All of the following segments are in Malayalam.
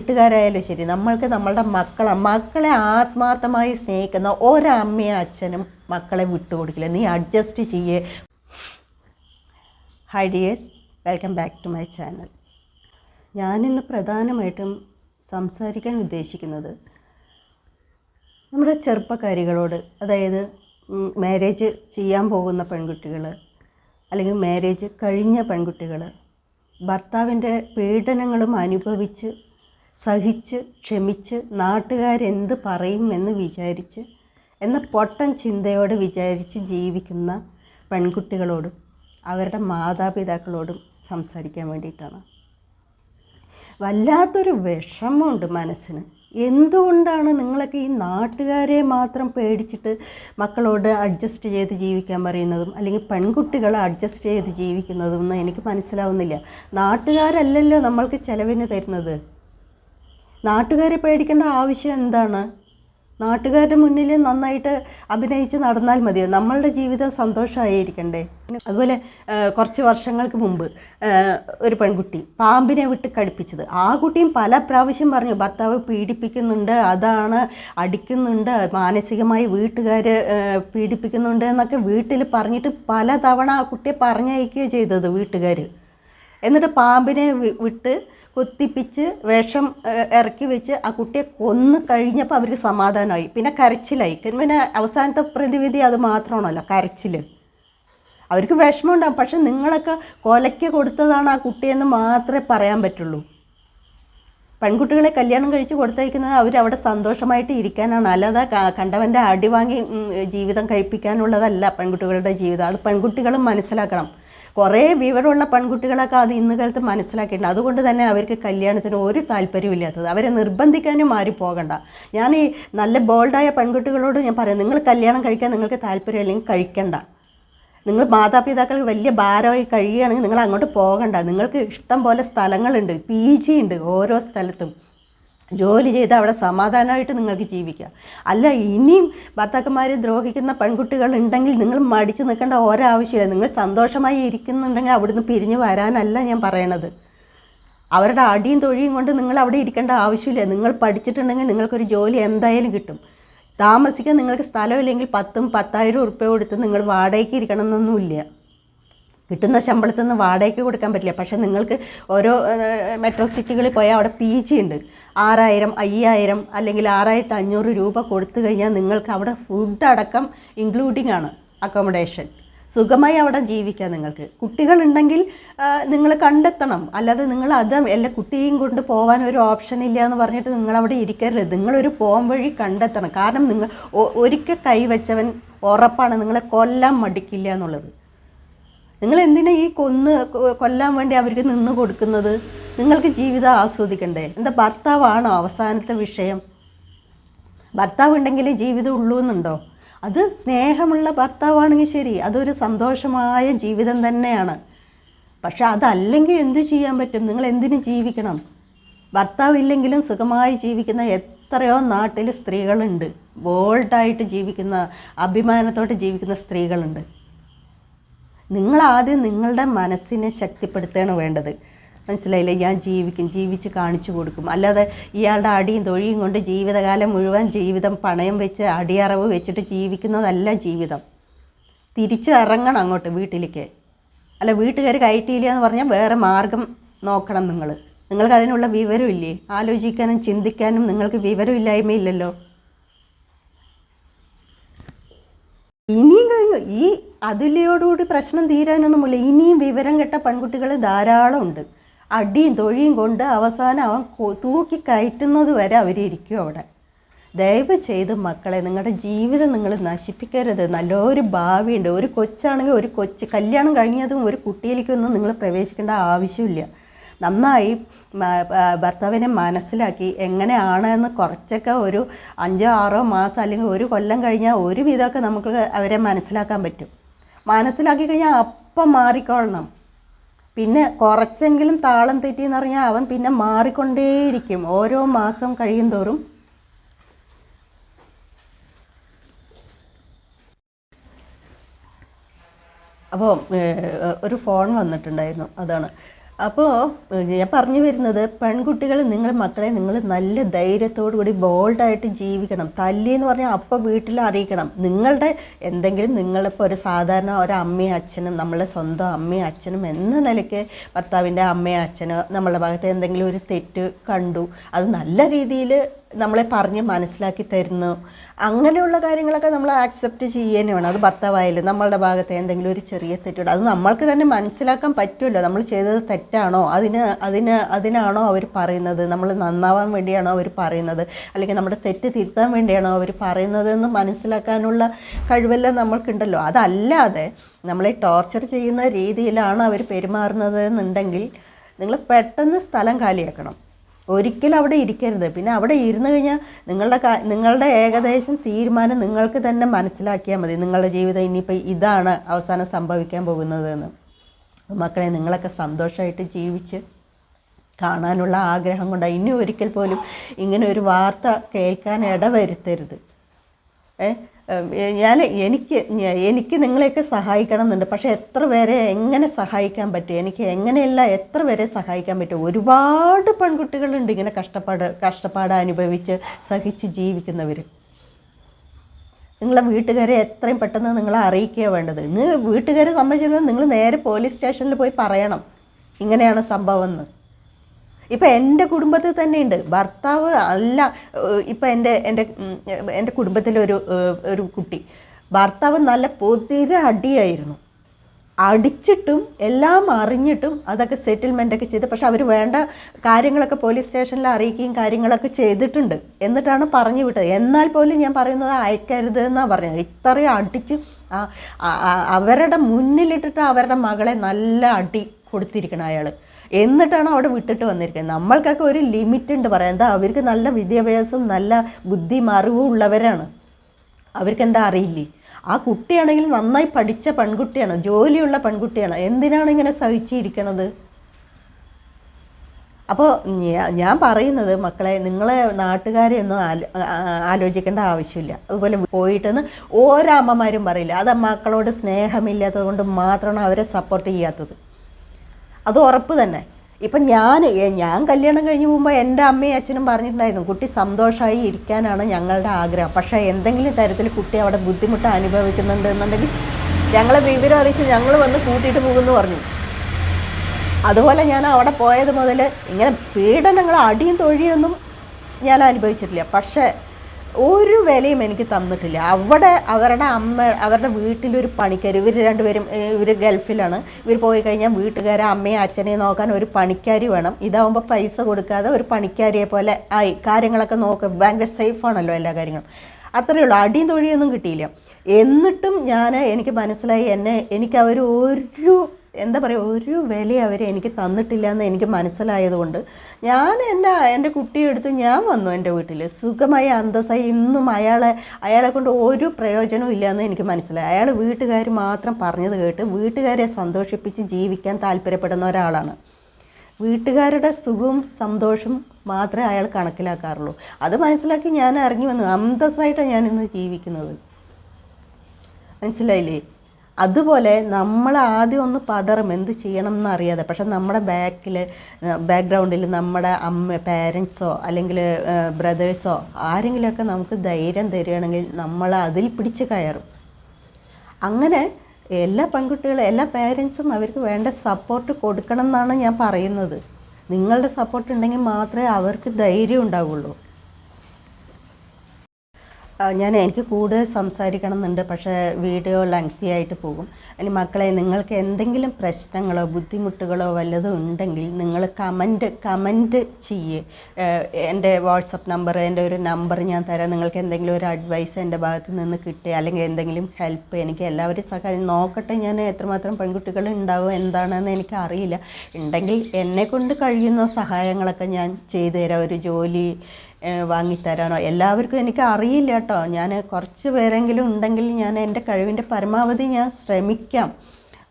വീട്ടുകാരായാലും ശരി നമ്മൾക്ക് നമ്മളുടെ മക്കളെ മക്കളെ ആത്മാർത്ഥമായി സ്നേഹിക്കുന്ന ഒരമ്മയും അച്ഛനും മക്കളെ വിട്ടുകൊടുക്കില്ല. നീ അഡ്ജസ്റ്റ് ചെയ്യേ. Hi dears welcome back to my channel ഞാനിന്ന് പ്രധാനമായിട്ടും സംസാരിക്കാൻ ഉദ്ദേശിക്കുന്നത് നമ്മുടെ ചെറുപ്പക്കാരികളോട് അതായത് മാരേജ് ചെയ്യാൻ പോകുന്ന പെൺകുട്ടികൾ അല്ലെങ്കിൽ മാരേജ് കഴിഞ്ഞ പെൺകുട്ടികൾ ഭർത്താവിന്റെ പീഡനങ്ങളും അനുഭവിച്ച് സഹിച്ച് ക്ഷമിച്ച് നാട്ടുകാരെന്ത് പറയും എന്ന് വിചാരിച്ച് എന്ന പൊട്ടൻ ചിന്തയോടെ വിചാരിച്ച് ജീവിക്കുന്ന പെൺകുട്ടികളോടും അവരുടെ മാതാപിതാക്കളോടും സംസാരിക്കാൻ വേണ്ടിയിട്ടാണ്. വല്ലാത്തൊരു വിഷമമുണ്ട് മനസ്സിന്. എന്തുകൊണ്ടാണ് നിങ്ങളൊക്കെ ഈ നാട്ടുകാരെ മാത്രം പേടിച്ചിട്ട് മക്കളോട് അഡ്ജസ്റ്റ് ചെയ്ത് ജീവിക്കാൻ പറയുന്നതും അല്ലെങ്കിൽ പെൺകുട്ടികളെ അഡ്ജസ്റ്റ് ചെയ്ത് ജീവിക്കുന്നതും എന്ന് എനിക്ക് മനസ്സിലാവുന്നില്ല. നാട്ടുകാരല്ലല്ലോ നമ്മൾക്ക് ചിലവിന് തരുന്നത്. നാട്ടുകാരെ പേടിക്കേണ്ട ആവശ്യം എന്താണ്? നാട്ടുകാരുടെ മുന്നിൽ നന്നായിട്ട് അഭിനയിച്ച് നടന്നാൽ മതിയോ? നമ്മളുടെ ജീവിതം സന്തോഷമായിരിക്കണ്ടേ? അതുപോലെ കുറച്ച് വർഷങ്ങൾക്ക് മുമ്പ് ഒരു പെൺകുട്ടി പാമ്പിനെ വിട്ട് കടിപ്പിച്ചത്. ആ കുട്ടിയും പല പ്രാവശ്യം പറഞ്ഞു ഭർത്താവ് പീഡിപ്പിക്കുന്നുണ്ട് അതാണ് അടിക്കുന്നുണ്ട് മാനസികമായി വീട്ടുകാർ പീഡിപ്പിക്കുന്നുണ്ട് എന്നൊക്കെ വീട്ടിൽ പറഞ്ഞിട്ട് പല തവണ ആ കുട്ടിയെ പറഞ്ഞയക്കുകയാണ് ചെയ്തത് വീട്ടുകാർ എന്നിട്ട് പാമ്പിനെ വിട്ട് കുത്തിപ്പിച്ച് വിഷം ഇറക്കി വെച്ച് ആ കുട്ടിയെ കൊന്നു കഴിഞ്ഞപ്പോൾ അവർക്ക് സമാധാനമായി. പിന്നെ കരച്ചിലായി. പിന്നെ അവസാനത്തെ പ്രതിവിധി അത് മാത്രമാണല്ലോ കരച്ചിൽ അവർക്ക് വിഷമമുണ്ടാകും പക്ഷെ നിങ്ങളൊക്കെ കൊലയ്ക്ക് കൊടുത്തതാണ് ആ കുട്ടിയെന്ന് മാത്രമേ പറയാൻ പറ്റുള്ളൂ. പെൺകുട്ടികളെ കല്യാണം കഴിച്ച് കൊടുത്തയക്കുന്നത് അവരവിടെ സന്തോഷമായിട്ട് ഇരിക്കാനാണ്. അല്ലാതെ കണ്ടവന്റെ അടി വാങ്ങി ജീവിതം കഴിപ്പിക്കാനുള്ളതല്ല പെൺകുട്ടികളുടെ ജീവിതം. അത് പെൺകുട്ടികളും മനസ്സിലാക്കണം. കുറേ വിവരമുള്ള പെൺകുട്ടികളൊക്കെ അത് ഇന്ന് കാലത്ത് മനസ്സിലാക്കിയിട്ടുണ്ട്. അതുകൊണ്ട് തന്നെ അവർക്ക് കല്യാണത്തിന് ഒരു താല്പര്യമില്ലാത്തത് അവരെ നിർബന്ധിക്കാനും ആരും പോകണ്ട. ഞാൻ ഈ നല്ല ബോൾഡായ പെൺകുട്ടികളോട് ഞാൻ പറയാം നിങ്ങൾ കല്യാണം കഴിക്കാൻ നിങ്ങൾക്ക് താല്പര്യം അല്ലെങ്കിൽ കഴിക്കണ്ട. നിങ്ങൾ മാതാപിതാക്കൾക്ക് വലിയ ഭാരമായി കഴിയുകയാണെങ്കിൽ നിങ്ങൾ അങ്ങോട്ട് പോകണ്ട. നിങ്ങൾക്ക് ഇഷ്ടം പോലെ സ്ഥലങ്ങളുണ്ട് പി ജി ഉണ്ട് ഓരോ സ്ഥലത്തും. ജോലി ചെയ്ത് അവിടെ സമാധാനമായിട്ട് നിങ്ങൾക്ക് ജീവിക്കാം. അല്ല ഇനിയും ഭർത്താക്കന്മാരെ ദ്രോഹിക്കുന്ന പെൺകുട്ടികൾ ഉണ്ടെങ്കിൽ നിങ്ങൾ മടിച്ചു നിൽക്കേണ്ട ഓരോ ആവശ്യമില്ല നിങ്ങൾ സന്തോഷമായി ഇരിക്കുന്നുണ്ടെങ്കിൽ അവിടുന്ന് പിരിഞ്ഞു വരാനല്ല ഞാൻ പറയണത്. അവരുടെ അടിയും തൊഴിയും കൊണ്ട് നിങ്ങൾ അവിടെ ഇരിക്കേണ്ട ആവശ്യമില്ല. നിങ്ങൾ പഠിച്ചിട്ടുണ്ടെങ്കിൽ നിങ്ങൾക്കൊരു ജോലി എന്തായാലും കിട്ടും. താമസിക്കാൻ നിങ്ങൾക്ക് സ്ഥലമില്ലെങ്കിൽ പത്തും പത്തായിരം ഉറുപ്പ്യ കൊടുത്ത് നിങ്ങൾ വാടകയ്ക്ക് ഇരിക്കണം എന്നൊന്നുമില്ല കിട്ടുന്ന ശമ്പളത്തിൽ നിന്ന് വാടകയ്ക്ക് കൊടുക്കാൻ പറ്റില്ല. പക്ഷേ നിങ്ങൾക്ക് ഓരോ മെട്രോ സിറ്റികളിൽ പോയാൽ അവിടെ പി ജി ഉണ്ട്. ആറായിരം അയ്യായിരം അല്ലെങ്കിൽ ആറായിരത്തി അഞ്ഞൂറ് രൂപ കൊടുത്തു കഴിഞ്ഞാൽ നിങ്ങൾക്ക് അവിടെ ഫുഡ് അടക്കം ഇൻക്ലൂഡിംഗ് ആണ് അക്കോമഡേഷൻ സുഖമായി അവിടെ ജീവിക്കാം നിങ്ങൾക്ക്. കുട്ടികളുണ്ടെങ്കിൽ നിങ്ങൾ കണ്ടെത്തണം. അല്ലാതെ നിങ്ങൾ അത് എല്ലാ കുട്ടിയും കൊണ്ട് പോകാൻ ഒരു ഓപ്ഷൻ ഇല്ല എന്ന് പറഞ്ഞിട്ട് നിങ്ങൾ അവിടെ ഇരിക്കരുത്. നിങ്ങളൊരു പോകാൻ വഴി കണ്ടെത്തണം. കാരണം നിങ്ങൾ ഒരിക്കൽ കൈവച്ചവൻ ഉറപ്പാണ്. നിങ്ങളെ കൊല്ലാൻ മടിക്കില്ല എന്നുള്ളത്. നിങ്ങൾ എന്തിനാ ഈ കൊന്ന് കൊല്ലാൻ വേണ്ടി അവർക്ക് നിന്ന് കൊടുക്കുന്നത്? നിങ്ങൾക്ക് ജീവിതം ആസ്വദിക്കണ്ടേ? എന്താ ഭർത്താവാണോ അവസാനത്തെ വിഷയം? ഭർത്താവ് ഉണ്ടെങ്കിൽ ജീവിതം ഉള്ളൂ എന്നുണ്ടോ? അത് സ്നേഹമുള്ള ഭർത്താവാണെങ്കിൽ ശരി അതൊരു സന്തോഷമായ ജീവിതം തന്നെയാണ്. പക്ഷെ അതല്ലെങ്കിൽ എന്ത് ചെയ്യാൻ പറ്റും? നിങ്ങൾ എന്തിനു ജീവിക്കണം? ഭർത്താവ് ഇല്ലെങ്കിലും സുഖമായി ജീവിക്കുന്ന എത്രയോ നാട്ടിൽ സ്ത്രീകളുണ്ട്. ബോൾഡായിട്ട് ജീവിക്കുന്ന അഭിമാനത്തോടെ ജീവിക്കുന്ന സ്ത്രീകളുണ്ട്. നിങ്ങൾ ആദ്യം നിങ്ങളുടെ മനസ്സിനെ ശക്തിപ്പെടുത്തുകയാണ് വേണ്ടത്. മനസ്സിലായില്ലേ? ഞാൻ ജീവിക്കും ജീവിച്ച് കാണിച്ചു കൊടുക്കും. അല്ലാതെ ഇയാളുടെ അടിയും തൊഴിയും കൊണ്ട് ജീവിതകാലം മുഴുവൻ ജീവിതം പണയം വെച്ച് അടിയറവ് വെച്ചിട്ട് ജീവിക്കുന്നതല്ല ജീവിതം. തിരിച്ച് ഇറങ്ങണം അങ്ങോട്ട് വീട്ടിലേക്ക്. അല്ല വീട്ടുകാർ കയറ്റിയില്ല എന്ന് പറഞ്ഞാൽ വേറെ മാർഗം നോക്കണം നിങ്ങൾ. നിങ്ങൾക്ക് അതിനുള്ള വിവരമില്ലേ? ആലോചിക്കാനും ചിന്തിക്കാനും നിങ്ങൾക്ക് വിവരമില്ലായ്മയില്ലല്ലോ. ഇനിയും കഴിഞ്ഞു. ഈ അതിലയോടുകൂടി പ്രശ്നം തീരാനൊന്നുമില്ല ഇനിയും വിവരം കെട്ട പെൺകുട്ടികൾ ധാരാളം ഉണ്ട്. അടിയും തൊഴിയും കൊണ്ട് അവസാനം അവൻ തൂക്കി കയറ്റുന്നത് വരെ അവരിയ്ക്കും അവിടെ. ദയവ് ചെയ്ത് മക്കളെ നിങ്ങളുടെ ജീവിതം നിങ്ങൾ നശിപ്പിക്കരുത്. നല്ലൊരു ഭാവിയുണ്ട്. ഒരു കൊച്ചാണെങ്കിൽ ഒരു കൊച്ച് കല്യാണം കഴിഞ്ഞതും ഒരു കുട്ടിയിലേക്കൊന്നും നിങ്ങൾ പ്രവേശിക്കേണ്ട ആവശ്യമില്ല. നന്നായി ഭർത്താവിനെ മനസ്സിലാക്കി എങ്ങനെയാണ് എന്ന് കുറച്ചൊക്കെ ഒരു അഞ്ചോ ആറോ മാസം അല്ലെങ്കിൽ ഒരു കൊല്ലം കഴിഞ്ഞാൽ ഒരു വിധമൊക്കെ നമുക്ക് അവരെ മനസ്സിലാക്കാൻ പറ്റും. മനസ്സിലാക്കി കഴിഞ്ഞാൽ അപ്പം മാറിക്കൊള്ളണം. പിന്നെ കുറച്ചെങ്കിലും താളം തെറ്റിയെന്ന് പറഞ്ഞാൽ അവൻ പിന്നെ മാറിക്കൊണ്ടേയിരിക്കും ഓരോ മാസം കഴിയും തോറും അപ്പോൾ ഒരു ഫോൺ വന്നിട്ടുണ്ടായിരുന്നു. അതാണ്. അപ്പോൾ ഞാൻ പറഞ്ഞു വരുന്നത് പെൺകുട്ടികൾ നിങ്ങൾ മക്കളെ നിങ്ങൾ നല്ല ധൈര്യത്തോടു കൂടി ബോൾഡായിട്ട് ജീവിക്കണം. തല്ലി എന്ന് പറഞ്ഞാൽ അപ്പോൾ വീട്ടിൽ അറിയിക്കണം. നിങ്ങളുടെ എന്തെങ്കിലും നിങ്ങളിപ്പോൾ ഒരു സാധാരണ ഒരു അമ്മയും അച്ഛനും നമ്മളെ സ്വന്തം അമ്മയും അച്ഛനും എന്ന നിലയ്ക്ക് ഭർത്താവിന്റെ അമ്മയും അച്ഛനോ നമ്മളുടെ ഭാഗത്ത് എന്തെങ്കിലും ഒരു തെറ്റ് കണ്ടു. അത് നല്ല രീതിയിൽ നമ്മളെ പറഞ്ഞ് മനസ്സിലാക്കി തരുന്നു. അങ്ങനെയുള്ള കാര്യങ്ങളൊക്കെ നമ്മൾ ആക്സെപ്റ്റ് ചെയ്യുകയും വേണം അത് ഭർത്താവായാലും നമ്മളുടെ ഭാഗത്തെ എന്തെങ്കിലും ഒരു ചെറിയ തെറ്റുണ്ട്. അത് നമ്മൾക്ക് തന്നെ മനസ്സിലാക്കാൻ പറ്റുമല്ലോ. നമ്മൾ ചെയ്തത് തെറ്റാണോ? അതിന് അതിന് അതിനാണോ അവർ പറയുന്നത്? നമ്മൾ നന്നാവാൻ വേണ്ടിയാണോ അവർ പറയുന്നത്? അല്ലെങ്കിൽ നമ്മുടെ തെറ്റ് തിരുത്താൻ വേണ്ടിയാണോ അവർ പറയുന്നത് എന്ന് മനസ്സിലാക്കാനുള്ള കഴിവെല്ലാം നമ്മൾക്കുണ്ടല്ലോ. അതല്ലാതെ നമ്മളെ ടോർച്ചർ ചെയ്യുന്ന രീതിയിലാണ് അവർ പെരുമാറുന്നത് എന്നുണ്ടെങ്കിൽ നിങ്ങൾ പെട്ടെന്ന് സ്ഥലം കാലിയാക്കണം. ഒരിക്കലും അവിടെ ഇരിക്കരുത്. പിന്നെ അവിടെ ഇരുന്ന് കഴിഞ്ഞാൽ നിങ്ങളുടെ നിങ്ങളുടെ ഏകദേശം തീരുമാനം നിങ്ങൾക്ക് തന്നെ മനസ്സിലാക്കിയാൽ മതി. നിങ്ങളുടെ ജീവിതം ഇനിയിപ്പോൾ ഇതാണ് അവസാനം സംഭവിക്കാൻ പോകുന്നതെന്ന്. മക്കളെ നിങ്ങളൊക്കെ സന്തോഷമായിട്ട് ജീവിച്ച് കാണാനുള്ള ആഗ്രഹം കൊണ്ടാണ് ഇനി ഒരിക്കൽ പോലും ഇങ്ങനെ ഒരു വാർത്ത കേൾക്കാൻ ഇടവരുത്തരുത്. ഏ? ഞാൻ എനിക്ക് എനിക്ക് നിങ്ങളെയൊക്കെ സഹായിക്കണം എന്നുണ്ട് പക്ഷേ എത്ര പേരെ എങ്ങനെ സഹായിക്കാൻ പറ്റും? എനിക്ക് എങ്ങനെയല്ല എത്ര പേരെ സഹായിക്കാൻ പറ്റും? ഒരുപാട് പെൺകുട്ടികളുണ്ട് ഇങ്ങനെ കഷ്ടപ്പാട് കഷ്ടപ്പാട് അനുഭവിച്ച് സഹിച്ച് ജീവിക്കുന്നവർ നിങ്ങളെ വീട്ടുകാരെ എത്രയും പെട്ടെന്ന് നിങ്ങളെ അറിയിക്കുക വേണ്ടത്. ഇന്ന് വീട്ടുകാരെ സംബന്ധിച്ചിടത്തോളം നിങ്ങൾ നേരെ പോലീസ് സ്റ്റേഷനിൽ പോയി പറയണം. ഇങ്ങനെയാണ് സംഭവം എന്ന്. ഇപ്പം എന്റെ കുടുംബത്തിൽ തന്നെയുണ്ട്. ഭർത്താവ് അല്ല ഇപ്പം എന്റെ എന്റെ എന്റെ കുടുംബത്തിലൊരു ഒരു കുട്ടി. ഭർത്താവ് നല്ല പൊതിര അടിയായിരുന്നു. അടിച്ചിട്ടും എല്ലാം അറിഞ്ഞിട്ടും അതൊക്കെ സെറ്റിൽമെന്റ് ഒക്കെ ചെയ്ത് പക്ഷെ അവർ വേണ്ട കാര്യങ്ങളൊക്കെ പോലീസ് സ്റ്റേഷനിൽ അറിയിക്കുകയും കാര്യങ്ങളൊക്കെ ചെയ്തിട്ടുണ്ട്. എന്നിട്ടാണ് പറഞ്ഞു വിട്ടത്. എന്നാൽ പോലും ഞാൻ പറയുന്നത് അയക്കരുത് എന്നാണ് പറഞ്ഞത്. ഇത്രയും അടിച്ച് അവരുടെ മുന്നിലിട്ടിട്ട് അവരുടെ മകളെ നല്ല അടി കൊടുത്തിരിക്കണം അയാൾ എന്നിട്ടാണ് അവിടെ വിട്ടിട്ട് വന്നിരിക്കുന്നത്. നമ്മൾക്കൊക്കെ ഒരു ലിമിറ്റ് ഉണ്ട് പറയാം എന്താ അവർക്ക് നല്ല വിദ്യാഭ്യാസവും നല്ല ബുദ്ധിയും അറിവും ഉള്ളവരാണ്. അവർക്ക് എന്താ അറിയില്ലേ? ആ കുട്ടിയാണെങ്കിൽ നന്നായി പഠിച്ച പെൺകുട്ടിയാണ് ജോലിയുള്ള പെൺകുട്ടിയാണ്. എന്തിനാണ് ഇങ്ങനെ സഹിച്ചിരിക്കണത്? അപ്പോൾ ഞാൻ പറയുന്നത് മക്കളെ നിങ്ങളെ നാട്ടുകാരെ ഒന്നും ആലോ- ആലോചിക്കേണ്ട ആവശ്യമില്ല. അതുപോലെ പോയിട്ടെന്ന് ഓരോ അമ്മമാരും പറയില്ല അത് മക്കളോട് സ്നേഹമില്ലാത്തത് കൊണ്ട് മാത്രമാണ് അവരെ സപ്പോർട്ട് ചെയ്യാത്തത്. അത് ഉറപ്പ് തന്നെ. ഇപ്പം ഞാൻ ഞാൻ കല്യാണം കഴിഞ്ഞ് പോകുമ്പോൾ എന്റെ അമ്മയും അച്ഛനും പറഞ്ഞിട്ടുണ്ടായിരുന്നു കുട്ടി സന്തോഷമായി ഇരിക്കാനാണ് ഞങ്ങളുടെ ആഗ്രഹം. പക്ഷേ എന്തെങ്കിലും തരത്തിൽ കുട്ടി അവിടെ ബുദ്ധിമുട്ട് അനുഭവിക്കുന്നുണ്ട് എന്നുണ്ടെങ്കിൽ ഞങ്ങളെ വിവരം അറിയിച്ച് ഞങ്ങൾ വന്ന് കൂട്ടിയിട്ട് പോകുമെന്ന് പറഞ്ഞു. അതുപോലെ ഞാൻ അവിടെ പോയത് മുതൽ ഇങ്ങനെ പീഡനങ്ങൾ അടിയും തൊഴിയൊന്നും ഞാൻ അനുഭവിച്ചിട്ടില്ല. പക്ഷേ ഒരു വിലയും എനിക്ക് തന്നിട്ടില്ല. അവിടെ അവരുടെ അമ്മ അവരുടെ വീട്ടിലൊരു പണിക്കാർ ഇവർ രണ്ടുപേരും ഇവർ ഗൾഫിലാണ്. ഇവർ പോയി കഴിഞ്ഞാൽ വീട്ടുകാരെ അമ്മയും അച്ഛനെയും നോക്കാൻ ഒരു പണിക്കാരി വേണം. ഇതാവുമ്പോൾ പൈസ കൊടുക്കാതെ ഒരു പണിക്കാരിയെ പോലെ ആയി. കാര്യങ്ങളൊക്കെ നോക്കുക ഭയങ്കര സേഫാണല്ലോ എല്ലാ കാര്യങ്ങളും. അത്രയേ ഉള്ളൂ. അടിയും തൊഴിയൊന്നും കിട്ടിയില്ല. എന്നിട്ടും ഞാൻ എനിക്ക് മനസ്സിലായി എന്നെ എനിക്ക് അവർ ഒരു എന്താ പറയുക ഒരു വില അവർ എനിക്ക് തന്നിട്ടില്ല എന്ന് എനിക്ക് മനസ്സിലായതുകൊണ്ട് ഞാൻ എന്റെ എന്റെ കുട്ടിയെ എടുത്ത് ഞാൻ വന്നു എന്റെ വീട്ടിൽ സുഖമായി അന്തസ്സായി. ഇന്നും അയാളെ അയാളെ കൊണ്ട് ഒരു പ്രയോജനവും ഇല്ല എന്ന് എനിക്ക് മനസ്സിലായി. അയാൾ വീട്ടുകാർ മാത്രം പറഞ്ഞത് കേട്ട് വീട്ടുകാരെ സന്തോഷിപ്പിച്ച് ജീവിക്കാൻ താല്പര്യപ്പെടുന്ന ഒരാളാണ്. വീട്ടുകാരുടെ സുഖവും സന്തോഷവും മാത്രമേ അയാൾ കണക്കിലാക്കാറുള്ളൂ. അത് മനസ്സിലാക്കി ഞാൻ ഇറങ്ങി വന്നു. അന്തസ്സായിട്ടാണ് ഞാൻ ഇന്ന് ജീവിക്കുന്നത്. മനസ്സിലായില്ലേ? അതുപോലെ നമ്മൾ ആദ്യം ഒന്ന് പതറും എന്ത് ചെയ്യണം എന്നറിയാതെ. പക്ഷെ നമ്മുടെ ബാക്കിൽ ബാക്ക്ഗ്രൗണ്ടിൽ നമ്മുടെ അമ്മ പാരൻസോ അല്ലെങ്കിൽ ബ്രദേഴ്സോ ആരെങ്കിലുമൊക്കെ നമുക്ക് ധൈര്യം തരികയാണെങ്കിൽ നമ്മൾ അതിൽ പിടിച്ച് കയറും. അങ്ങനെ എല്ലാ പെൺകുട്ടികളും എല്ലാ പേരൻസും അവർക്ക് വേണ്ട സപ്പോർട്ട് കൊടുക്കണം എന്നാണ് ഞാൻ പറയുന്നത്. നിങ്ങളുടെ സപ്പോർട്ട് ഉണ്ടെങ്കിൽ മാത്രമേ അവർക്ക് ധൈര്യം ഉണ്ടാവുള്ളൂ. ഞാൻ എനിക്ക് കൂടുതൽ സംസാരിക്കണം എന്നുണ്ട് പക്ഷേ വീഡിയോ ലെങ്തി ആയിട്ട് പോകും. ഇനി മക്കളെ നിങ്ങൾക്ക് എന്തെങ്കിലും പ്രശ്നങ്ങളോ ബുദ്ധിമുട്ടുകളോ വല്ലതും ഉണ്ടെങ്കിൽ നിങ്ങൾ കമന്റ് കമന്റ് ചെയ്യേ. എന്റെ വാട്സപ്പ് നമ്പർ എന്റെ ഒരു നമ്പർ ഞാൻ തരാം. നിങ്ങൾക്ക് എന്തെങ്കിലും ഒരു അഡ്വൈസ് എന്റെ ഭാഗത്ത് നിന്ന് കിട്ടുക അല്ലെങ്കിൽ എന്തെങ്കിലും ഹെൽപ്പ് എനിക്ക് എല്ലാവരും സഹായം. നോക്കട്ടെ ഞാൻ എത്രമാത്രം പെൺകുട്ടികൾ ഉണ്ടാവും എന്താണെന്ന് എനിക്ക് അറിയില്ല. ഉണ്ടെങ്കിൽ എന്നെ കൊണ്ട് കഴിയുന്ന സഹായങ്ങളൊക്കെ ഞാൻ ചെയ്തു തരാം ഒരു ജോലി വാങ്ങിത്തരാനോ? എല്ലാവർക്കും എനിക്ക് അറിയില്ല കേട്ടോ. ഞാൻ കുറച്ച് പേരെങ്കിലും ഉണ്ടെങ്കിൽ ഞാൻ എന്റെ കഴിവിന്റെ പരമാവധി ഞാൻ ശ്രമിക്കാം.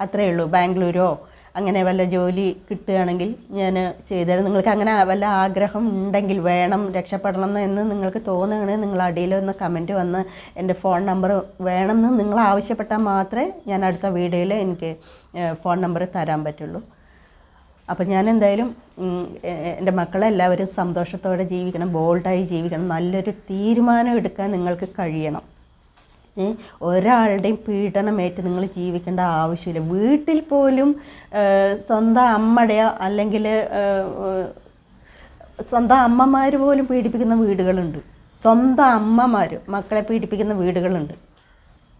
അത്രയേ ഉള്ളൂ. ബാംഗ്ലൂരോ അങ്ങനെ വല്ല ജോലി കിട്ടുകയാണെങ്കിൽ ഞാൻ ചെയ്തുതരാം. നിങ്ങൾക്ക് അങ്ങനെ വല്ല ആഗ്രഹം ഉണ്ടെങ്കിൽ വേണം രക്ഷപ്പെടണം എന്ന് നിങ്ങൾക്ക് തോന്നുകയാണെങ്കിൽ നിങ്ങൾ അടിയിലൊന്ന് കമന്റ് വന്ന് എന്റെ ഫോൺ നമ്പർ വേണമെന്ന് നിങ്ങൾ ആവശ്യപ്പെട്ടാൽ മാത്രമേ ഞാൻ അടുത്ത വീഡിയോയിൽ എനിക്ക് ഫോൺ നമ്പർ തരാൻ പറ്റുള്ളൂ. അപ്പം ഞാൻ എന്തായാലും എന്റെ മക്കളെല്ലാവരും സന്തോഷത്തോടെ ജീവിക്കണം ബോൾഡായി ജീവിക്കണം നല്ലൊരു തീരുമാനം എടുക്കാൻ നിങ്ങൾക്ക് കഴിയണം. ഒരാളുടെയും പീഡനമേറ്റ് നിങ്ങൾ ജീവിക്കേണ്ട ആവശ്യമില്ല. വീട്ടിൽ പോലും സ്വന്തം അമ്മയുടെയോ അല്ലെങ്കിൽ സ്വന്തം അമ്മമാർ പോലും പീഡിപ്പിക്കുന്ന വീടുകളുണ്ട്. സ്വന്തം അമ്മമാർ മക്കളെ പീഡിപ്പിക്കുന്ന വീടുകളുണ്ട്.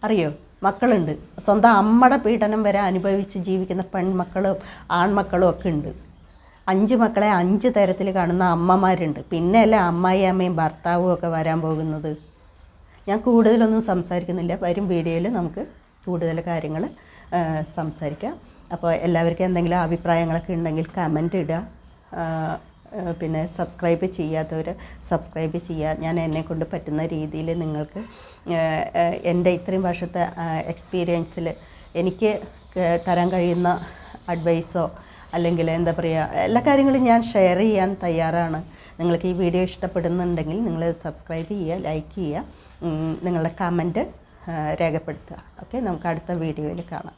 അറിയോ? മക്കളുണ്ട്. സ്വന്തം അമ്മയുടെ പീഡനം വരെ അനുഭവിച്ച് ജീവിക്കുന്ന പെൺമക്കളും ആൺമക്കളും ഒക്കെ ഉണ്ട്. അഞ്ച് മക്കളെ അഞ്ച് തരത്തിൽ കാണുന്ന അമ്മമാരുണ്ട്. പിന്നെയല്ലേ അമ്മായി അമ്മയും ഭർത്താവും ഒക്കെ വരാൻ പോകുന്നത്. ഞാൻ കൂടുതലൊന്നും സംസാരിക്കുന്നില്ല. വരും വീഡിയോയിൽ നമുക്ക് കൂടുതൽ കാര്യങ്ങൾ സംസാരിക്കാം. അപ്പോൾ എല്ലാവർക്കും എന്തെങ്കിലും അഭിപ്രായങ്ങളൊക്കെ ഉണ്ടെങ്കിൽ കമന്റ് ഇടുക. പിന്നെ സബ്സ്ക്രൈബ് ചെയ്യാത്തവർ സബ്സ്ക്രൈബ് ചെയ്യുക. ഞാൻ എന്നെ കൊണ്ട് പറ്റുന്ന രീതിയിൽ നിങ്ങൾക്ക് എന്റെ ഇത്രയും വർഷത്തെ എക്സ്പീരിയൻസിൽ എനിക്ക് തരാൻ കഴിയുന്ന അഡ്വൈസോ അല്ലെങ്കിൽ എന്താ പറയുക എല്ലാ കാര്യങ്ങളും ഞാൻ ഷെയർ ചെയ്യാൻ തയ്യാറാണ്. നിങ്ങൾക്ക് ഈ വീഡിയോ ഇഷ്ടപ്പെടുന്നുണ്ടെങ്കിൽ നിങ്ങൾ സബ്സ്ക്രൈബ് ചെയ്യുക ലൈക്ക് ചെയ്യുക. നിങ്ങളുടെ കമന്റ് രേഖപ്പെടുത്തുക. ഓക്കെ നമുക്ക് അടുത്ത വീഡിയോയിൽ കാണാം.